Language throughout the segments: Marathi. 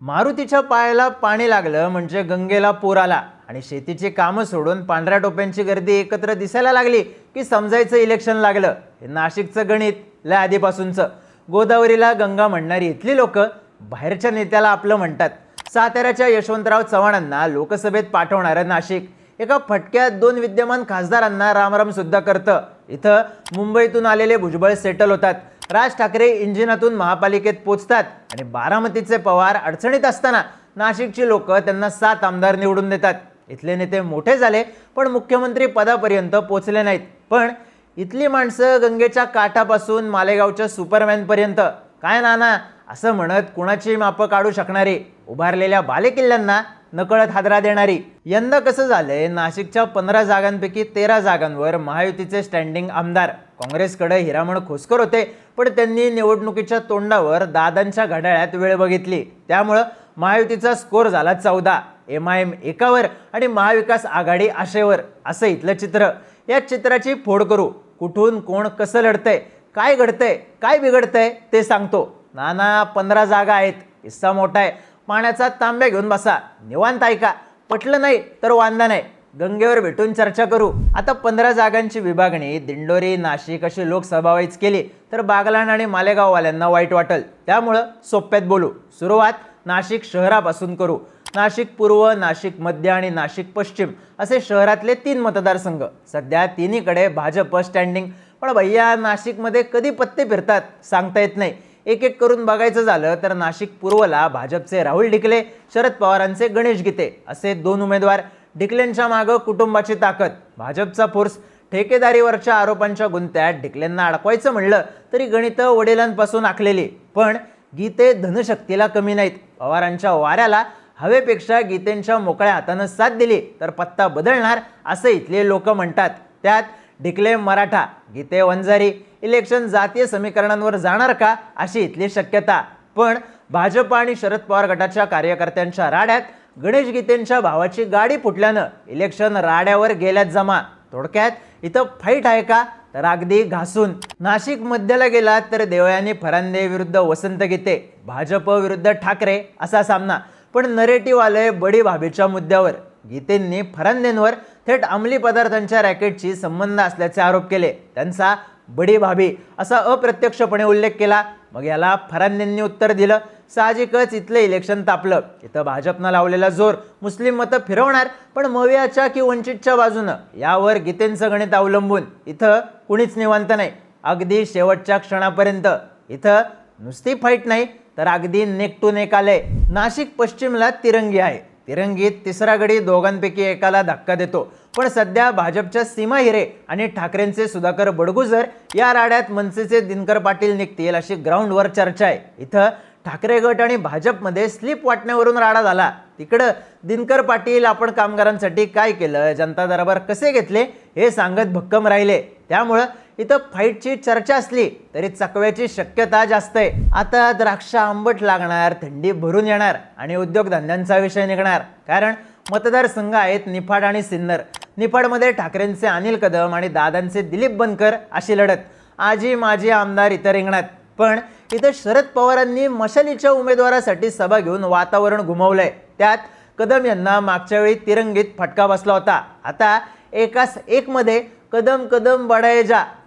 मारुतीच्या पायाला पाणी लागलं म्हणजे गंगेला पूर आला आणि शेतीची कामं सोडून पांढऱ्या टोप्यांची गर्दी एकत्र दिसायला लागली की समजायचं इलेक्शन लागलं. हे नाशिकचं गणित लय आधीपासूनचं. गोदावरीला गंगा म्हणणारी इथली लोक बाहेरच्या नेत्याला आपलं म्हणतात. साताऱ्याच्या यशवंतराव चव्हाणांना लोकसभेत पाठवणारं नाशिक. एका फटक्यात दोन विद्यमान खासदारांना रामराम सुद्धा करतं. इथं मुंबईतून आलेले भुजबळ सेटल होतात. राज ठाकरे इंजिनातून महापालिकेत पोचतात आणि बारामतीचे पवार अडचणीत असताना नाशिकची लोक त्यांना सात आमदार निवडून देतात. इथले नेते मोठे झाले पण मुख्यमंत्री पदापर्यंत पोचले नाहीत. पण इथली माणसं गंगेच्या काठापासून मालेगावच्या सुपरमॅनपर्यंत. काय नाना असं म्हणत कुणाची मापं काढू शकणारी? उभारलेल्या बालेकिल्ल्यांना नकळत हादरा देणारी. यंदा कसं झालंय? नाशिकच्या पंधरा जागांपैकी तेरा जागांवर महायुतीचे स्टँडिंग आमदार. काँग्रेसकडे हिरामण खोसकर होते पण त्यांनी निवडणुकीच्या तोंडावर दादांच्या घड्याळ्यात वेळ बघितली. त्यामुळं महायुतीचा स्कोर झाला चौदा. एम आय एम एकावर आणि महाविकास आघाडी आशेवर. असं इथलं चित्र. या चित्राची फोड करू. कुठून कोण कसं लढतंय? काय घडतंय? काय बिघडतंय? ते सांगतो. नाना पंधरा जागा आहेत. हिस्सा मोठा आहे. पाण्याचा तांब्या घेऊन बसा. निवांत ऐका पटलं नाही तर वांदा नाही. गंगेवर भेटून चर्चा करू. आता पंधरा जागांची विभागणी दिंडोरी नाशिक अशी लोकसभा वाईज केली तर बागलाण आणि मालेगाववाल्यांना वाईट वाटल. त्यामुळं सोप्यात बोलू. सुरुवात नाशिक शहरापासून करू. नाशिक पूर्व नाशिक मध्य आणि नाशिक पश्चिम असे शहरातले तीन मतदारसंघ. सध्या तिन्हीकडे भाजप स्टँडिंग पण भैया नाशिकमध्ये कधी पत्ते फिरतात सांगता येत नाही. एक एक करून बघायचं झालं तर नाशिक पूर्वला भाजपचे राहुल ढिकले शरद पवारांचे गणेश गीते असे दोन उमेदवार ढिकलेंच्या मागं कुटुंबाची ताकद भाजपचा फोर्स ठेकेदारीवरच्या आरोपांच्या गुंत्यात ढिकलेंना अडकवायचं म्हणलं तरी गणितं वडिलांपासून आखलेली पण गीते धनशक्तीला कमी नाहीत. पवारांच्या वाऱ्याला हवेपेक्षा गीतेंच्या मोकळ्या हातानं साथ दिली तर पत्ता बदलणार असं इथले लोक म्हणतात. त्यात ढिकले मराठा गीते वंजारी इलेक्शन जातीय समीकरणांवर जाणार का अशी इथली शक्यता. पण भाजप आणि शरद पवार गटाच्या कार्यकर्त्यांच्या राड्यात गणेश गीतेंच्या भावाची गाडी फुटल्यानं इलेक्शन राड्यावर गेल्यात जमा. थोडक्यात इथं फाईट आहे का? तर अगदी घासून. नाशिक मध्याला गेला तर देवयानी फरांदे विरुद्ध वसंत गीते भाजप विरुद्ध ठाकरे असा सामना. पण नरेटिव्ह आलंय बडी भाभीच्या मुद्द्यावर. गीतेंनी फरांदेंवर थेट अंमली पदार्थांच्या रॅकेटशी संबंध असल्याचे आरोप केले. त्यांचा बडी भाभी असा अप्रत्यक्षपणे उल्लेख केला. मग याला फरांदेंनी उत्तर दिलं. साहजिकच इथलं इलेक्शन तापलं. इथं भाजपनं लावलेला जोर. मुस्लिम मतं फिरवणार पण मवियाच्या की वंचितच्या बाजूनं? यावर गीतेंचं गणित अवलंबून. इथं कुणीच निवांत नाही. अगदी शेवटच्या क्षणापर्यंत. इथं नुसती फाईट नाही तर अगदी नेक टू नेक आलंय. नाशिक पश्चिमला तिरंगी आहे. तिरंगीत तिसरा गडी दोघांपैकी एकाला धक्का देतो. पण सध्या भाजपच्या सीमा हिरे आणि ठाकरेंचे सुधाकर बडगुजर या राड्यात मनसेचे दिनकर पाटील निघतील अशी ग्राउंडवर चर्चा आहे. इथं ठाकरे गट आणि भाजपमध्ये स्लिप वाटण्यावरून राडा झाला. तिकडं दिनकर पाटील आपण कामगारांसाठी काय केलं? जनता दरबार कसे घेतले? हे सांगत भक्कम राहिले. त्यामुळं इथं फाईटची चर्चा असली तरी चकव्याची शक्यता जास्त आहे. आता द्राक्ष आंबट लागणार थंडी भरून येणार आणि उद्योगधंद्यांचा विषय निघणार. कारण मतदारसंघ आहेत निफाड आणि सिन्नर. निफाडमध्ये ठाकरेंचे अनिल कदम आणि दादांचे दिलीप बनकर अशी लढत. आजी माजी आमदार इतर रिंगणात. पण इथं शरद पवारांनी मशालीच्या उमेदवारासाठी सभा घेऊन वातावरण घुमवलंय. त्यात कदम यांना मागच्या वेळी तिरंगीत फटका बसला होता. आता एकास एकमध्ये कदम कदम बढाये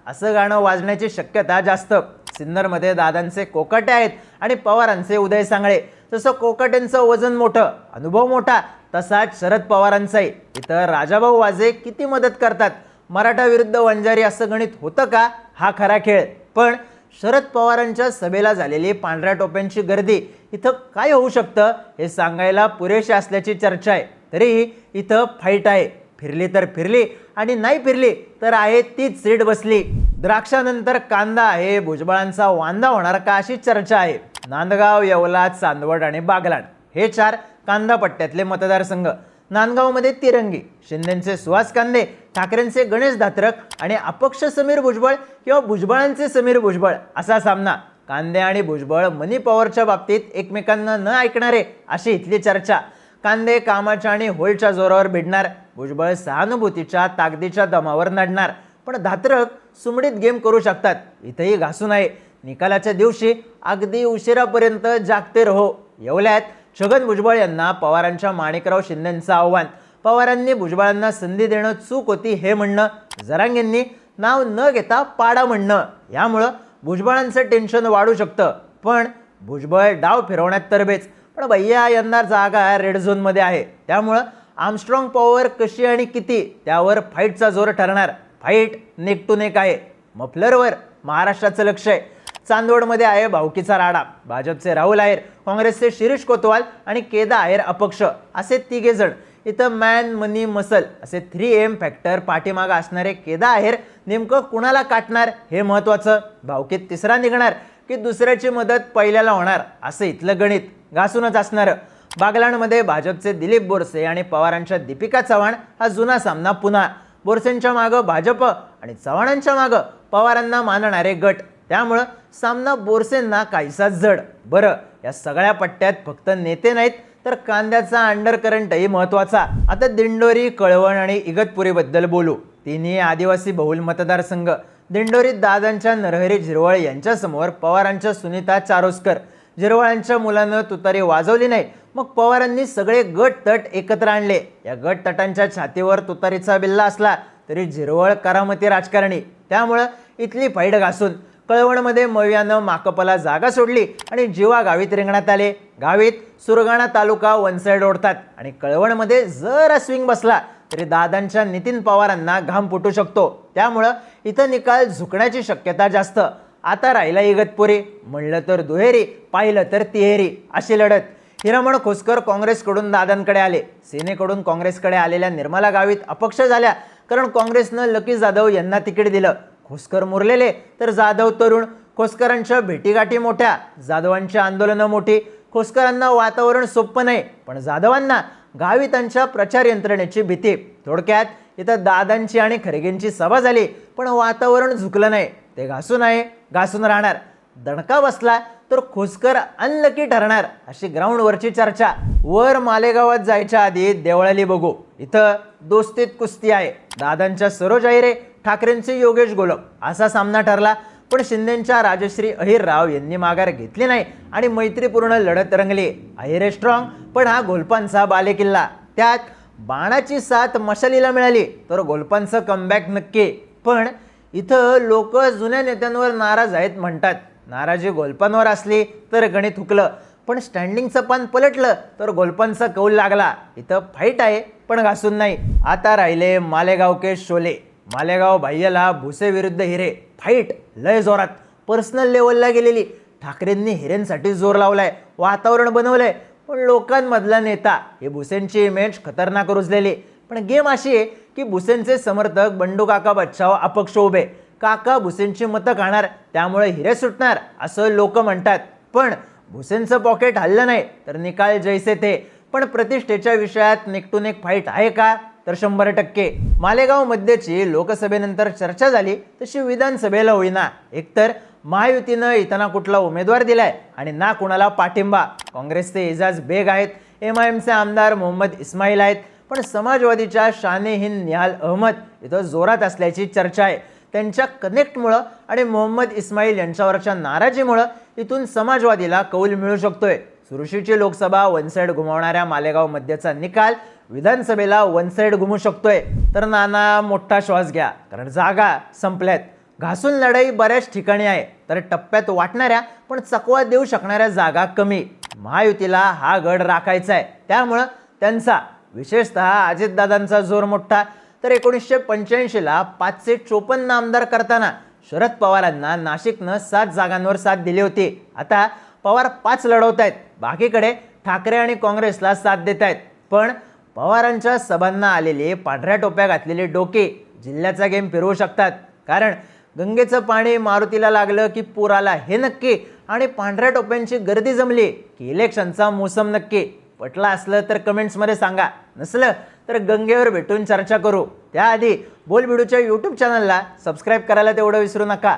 असं गाणं वाजण्याची शक्यता जास्त. सिन्नरमध्ये दादांचे कोकाटे आहेत आणि पवारांचे उदय सांगळे. तसं कोकाटेंचं वजन मोठं अनुभव मोठा तसाच शरद पवारांचाही. इथं राजाभाऊ वाजे किती मदत करतात? मराठा विरुद्ध वंजारी असं गणित होतं का? हा खरा खेळ. पण शरद पवारांच्या सभेला झालेली पांढऱ्या टोप्यांची गर्दी इथं काय होऊ शकतं हे सांगायला पुरेशी असल्याची चर्चा आहे. तरीही इथं फाईट आहे. फिरली तर फिरली आणि नाही फिरली तर आहे तीच सीट बसली. द्राक्षानंतर कांदा आहे. भुजबळांचा वांदा होणार का अशी चर्चा आहे. नांदगाव येवला चांदवड आणि बागलाण हे चार कांदा पट्ट्यातले मतदारसंघ. नांदगावमध्ये तिरंगी शिंदेचे सुहास कांदे ठाकरेंचे गणेश धात्रक आणि अपक्ष समीर भुजबळ किंवा भुजबळांचे समीर भुजबळ असा सामना. कांदे आणि भुजबळ मनी पॉवरच्या बाबतीत एकमेकांना न ऐकणारे अशी इथली चर्चा. कांदे कामाच्या आणि होळच्या जोरावर भिडणार. भुजबळ सहानुभूतीच्या ताकदीच्या दमावर नडणार. पण धात्रक सुमडीत गेम करू शकतात. इथंही घासून आहे. निकालाच्या दिवशी अगदी उशिरापर्यंत जागते रहो. येवल्यात छगन भुजबळ यांना पवारांच्या माणिकराव शिंदेंचं आव्हान. पवारांनी भुजबळांना संधी देणं चूक होती हे म्हणणं जरांगेंनी नाव न घेता पाडा म्हणणं यामुळं भुजबळांचं टेन्शन वाढू शकतं. पण भुजबळ डाव फिरवण्यात तरबेच पण भैया यांना जागा रेड झोनमध्ये आहे. त्यामुळं आमस्ट्रॉंग पॉवर कशी आणि किती त्यावर फाईटचा जोर ठरणार. फाईट नेक टू नेक आहे. मफलरवर महाराष्ट्राचं लक्ष आहे. चांदवडमध्ये आहे भाऊकीचा राडा. भाजपचे राहुल आहेर काँग्रेसचे शिरीष कोतवाल आणि केदा आहेर अपक्ष. असे तिघे जण. इथं मॅन मनी मसल असे थ्री एम फॅक्टर पाठीमागं असणारे केदा आहेर नेमकं कुणाला काटणार हे महत्त्वाचं भाऊकीत तिसरा निघणार की दुसऱ्याची मदत पहिल्याला होणार असं इथलं गणित. घासूनच असणारं. बागलाणमध्ये भाजपचे दिलीप बोरसे आणि पवारांच्या दीपिका चव्हाण हा जुना सामना पुन्हा. बोरसेंच्या मागं भाजप आणि चव्हाणांच्या मागं पवारांना मानणारे गट. त्यामुळं सामना बोरसेंना काहीसा जड. बरं या सगळ्या पट्ट्यात फक्त नेते नाहीत तर कांद्याचा अंडर करंटही महत्त्वाचा आता दिंडोरी कळवण आणि इगतपुरीबद्दल बोलू. तिन्ही आदिवासी बहुल मतदारसंघ. दिंडोरीत दादांच्या नरहरी झिरवळ यांच्यासमोर पवारांच्या सुनीता चारोस्कर. झिरवळांच्या मुलानं तुतारी वाजवली नाही मग पवारांनी सगळे गट तट एकत्र आणले. या गट तटांच्या छातीवर तुतारीचा बिल्ला असला तरी झिरवळ करामती राजकारणी. त्यामुळं इथली फाईट घासून कळवणमध्ये मवियानं माकपला जागा सोडली आणि जीवा गावीत रिंगणात आले. गावीत सुरगाणा तालुका वनसाईड ओढतात आणि कळवणमध्ये जरा स्विंग बसला तरी दादांच्या नितीन पवारांना घाम फुटू शकतो. त्यामुळं इथं निकाल झुकण्याची शक्यता जास्त. आता राहिला इगतपुरी. म्हणलं तर दुहेरी पाहिलं तर तिहेरी. अशी लढत. हिरामण खोसकर काँग्रेसकडून दादांकडे आले. सेनेकडून काँग्रेसकडे आलेल्या निर्मला गावित अपक्ष झाल्या कारण काँग्रेसनं लकी जाधव यांना तिकीट दिलं. खोसकर मुरलेले तर जाधव तरुण. खोसकरांच्या भेटीगाठी मोठ्या जाधवांची आंदोलनं मोठी. खोसकरांना वातावरण सोपं नाही पण जाधवांना गावितांच्या प्रचार यंत्रणेची भीती. थोडक्यात इथं दादांची आणि खरगेंची सभा झाली पण वातावरण झुकलं नाही. ते घासून आहे घासून राहणार. दणका बसला तर खोसकर अनलकी ठरणार अशी ग्राउंडवरची चर्चा. वर मालेगावात जायच्या आधी देवळाली बघू. इथं दोस्तीत कुस्ती आहे. दादांच्या सरोज अहिरे ठाकरेंचे योगेश गोलक असा सामना ठरला. पण शिंदेच्या राजश्री अहिरराव यांनी माघार घेतली नाही आणि मैत्रीपूर्ण लढत रंगली. अहिरे स्ट्रॉंग पण हा गोलपांचा बालेकिल्ला. त्यात बाणाची साथ मशालीला मिळाली तर गोलपांचं कमबॅक नक्की. पण इथं लोक जुन्या नेत्यांवर नाराज आहेत म्हणतात. नाराजी गोलपांवर असली तर गणित हुकलं. पण स्टँडिंगचं पान पलटलं तर गोलपांचा कौल लागला. इथं फाईट आहे पण घासून नाही. आता राहिले मालेगाव के शोले. मालेगाव भाय्याला भुसे विरुद्ध हिरे. फाईट लय जोरात. पर्सनल लेवलला गेलेली. ठाकरेंनी हिरेंसाठी जोर लावलाय वातावरण बनवलंय. पण लोकांमधला नेता हे भुसेंची इमेज खतरनाक रुजलेली. पण गेम अशी आहे की भुसेंचे समर्थक बंडू काका बच्चाव अपक्ष उभे. काका भुसेंची मतं खाणार त्यामुळे हिरे सुटणार असं लोक म्हणतात. पण भुसेंचं पॉकेट हल्लं नाही तर निकाल जैसे ते पण प्रतिष्ठेच्या विषयात निकटून एक फाईट आहे का? तर शंभर टक्के. मालेगाव मध्येची लोकसभेनंतर चर्चा झाली तशी विधानसभेला होईना. एकतर महायुतीनं इताना कुठला उमेदवार दिलाय आणि ना कुणाला पाठिंबा. काँग्रेसचे एजाज बेग आहेत एम आय एमचे आमदार मोहम्मद इस्माईल आहेत पण समाजवादीच्या शाने हिंद निहाल अहमद इथं जोरात असल्याची चर्चा आहे. त्यांच्या कनेक्टमुळं आणि मोहम्मद इस्माईल यांच्यावरच्या नाराजीमुळं इथून समाजवादीला कौल मिळू शकतोय. सुरुशीची लोकसभा वन साईड घुमवणाऱ्या मालेगाव मध्यचा निकाल विधानसभेला वन साईड घुमू शकतोय. तर नाना मोठा श्वास घ्या कारण जागा संपल्यात. घासून लढाई बऱ्याच ठिकाणी आहे. तर टप्प्यात वाटणाऱ्या पण चकवा देऊ शकणाऱ्या जागा कमी. महायुतीला हा गड राखायचा आहे त्यामुळं त्यांचा विशेषतः अजितदादांचा जोर मोठा. तर एकोणीसशे पंच्याऐंशीला पाचशे चोपन्न आमदार करताना शरद पवारांना नाशिकनं सात जागांवर साथ दिली होती. आता पवार पाच लढवत आहेत बाकीकडे ठाकरे आणि काँग्रेसला साथ देत आहेत पण पवारांच्या सभांना आलेले पांढऱ्या टोप्या घातलेले डोके जिल्ह्याचा गेम फिरवू शकतात. कारण गंगेचं पाणी मारुतीला लागलं की पूर आला हे नक्की आणि पांढऱ्या टोप्यांची गर्दी जमली की इलेक्शनचा मोसम नक्की. पटला असलं तर कमेंट्समध्ये सांगा. नसलं तर गंगेवर भेटून चर्चा करू. त्याआधी बोलबिडूच्या यूट्यूब चॅनलला सबस्क्राईब करायला तेवढं विसरू नका.